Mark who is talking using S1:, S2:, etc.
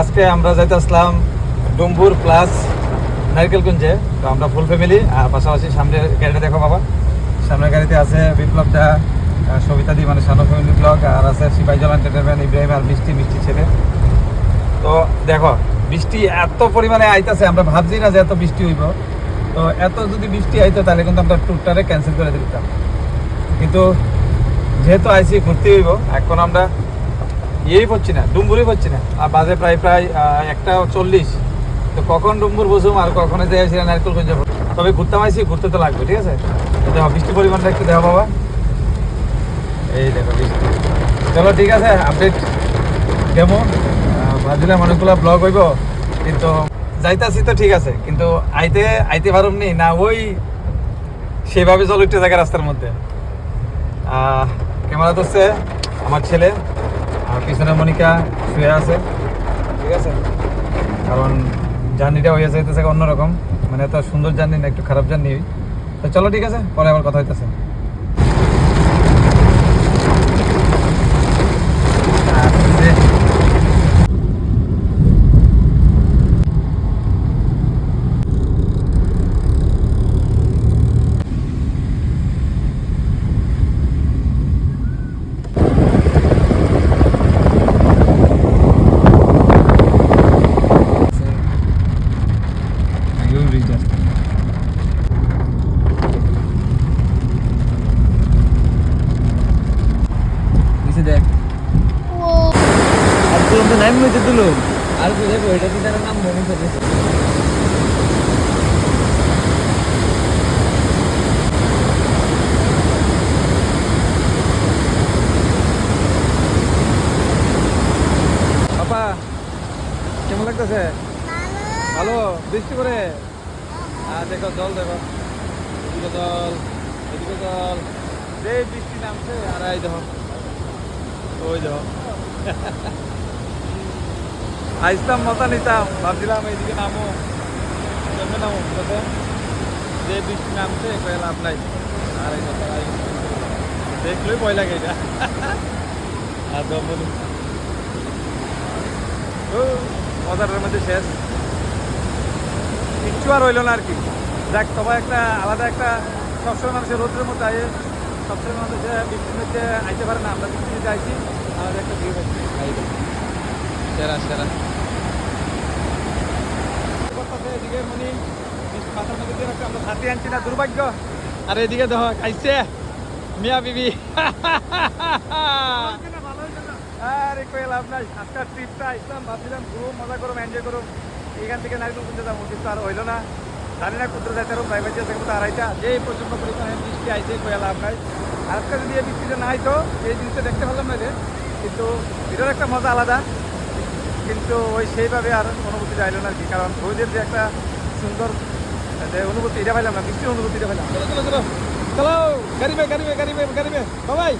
S1: আজকে আমরা যাইতে আসলাম ডুম্বুর প্লাস নারকেলকুঞ্জে। তো আমরা ফুল ফ্যামিলি আর পাশাপাশি সামনে গাড়িটা দেখো বাবা। সামনের গাড়িতে আছে বিপ্লব দা সবিতা দি মানে সানো ফ্যামিলি ব্লগ আর আছে সিপাহীজল এন্টারটেনমেন্ট ইব্রাহিম আর মিষ্টি মিষ্টি ছেলে। তো দেখো, বৃষ্টি এত পরিমাণে আইতাছে, আমরা ভাবছি না যে এত বৃষ্টি হইব। তো এত যদি বৃষ্টি আইতো, তাহলে কিন্তু আমরা ট্যুরটারে ক্যান্সেল করে দিতাম। কিন্তু যেহেতু আইসি ঘুরতে হইব। এখন আমরা ইয়েই পড়ছি না ডুম্বুরই পড়ছি না। আর বাজে প্রায় প্রায় একটা চল্লিশ। তো কখন ডুম্বুর বসুম আর কখনো যাই আসি নারকেল তবে ঘুরতে আইসি ঘুরতে তো লাগবে, ঠিক আছে? দেখো বৃষ্টি পরিমাণটা একটু দেখো বাবা। এই দেখো বৃষ্টি। চলো, ঠিক আছে, আপডেট ডেমো ভাবছিলাম অনেকগুলো ব্লগ হইব, কিন্তু যাইতাছি তো ঠিক আছে, কিন্তু আইতে আইতে পারুম নি। না, ওই সেভাবে চল উঠতে থাকে রাস্তার মধ্যে। ক্যামেরা ধরছে আমার ছেলে। আর পিছনে মনিকা শুয়ে আছে। ঠিক আছে? কারণ জার্নিটা হয়ে যাইতেছে অন্যরকম। মানে এত সুন্দর জার্নি না, একটু খারাপ জার্নি। তো চলো ঠিক আছে, পরে আবার কথা হইতেছে নিচে দেখ আর তুই তো নাইম হইতে দিল আর দেখো এটা কি তার নাম? মনে করে বাবা কেমন লাগতেছে? ভালো? বৃষ্টি করে আর দেখো, জল দেখো। এদিকে জল এদিকে জল। যে বৃষ্টি নামছে, আর এই দেখো, ওই দেখো। আসতাম মজা নিতাম। ভাবছিলাম এইদিকে নামো কেমনে নামো যে বৃষ্টি নামছে কয়ে লাভ নাই। আর এই এই দেখলেই ভয় লাগে এটা। আর দমনি মজাটার মধ্যে শেষ। কিচ্ছু আর হইল না আর কি। দেখ তবে একটা আলাদা একটা সবসময় মানুষের রোদ্রের মধ্যে আয়ে, সবসময় মানুষ যে বৃষ্টির মধ্যে আইতে পারে না। আমরা মধ্যে আইছি আলাদা একটা ভিউ পাচ্ছি সেরা সেরা। আনছি না দুর্ভাগ্য আর এদিকে খাইছে। মিয়া বিবি। আরে লাভ নাই ট্রিপটা আসলাম, ভাবছিলাম মজা করুম এনজয় থেকে আর না। না যে বৃষ্টি আইছে লাভ নাই। যদি এই বৃষ্টিটা না আইতো এই জিনিসটা দেখতে পারলাম না যে, কিন্তু এটার একটা মজা আলাদা। কিন্তু ওই সেইভাবে আর অনুভূতি আইলো না কি। কারণ রোদের যে একটা সুন্দর যে অনুভূতি, এটা পাইলাম না বৃষ্টির অনুভূতিটা পাইলাম চলো চলো চলো। গাড়ি গাড়ি গাড়ি গাড়ি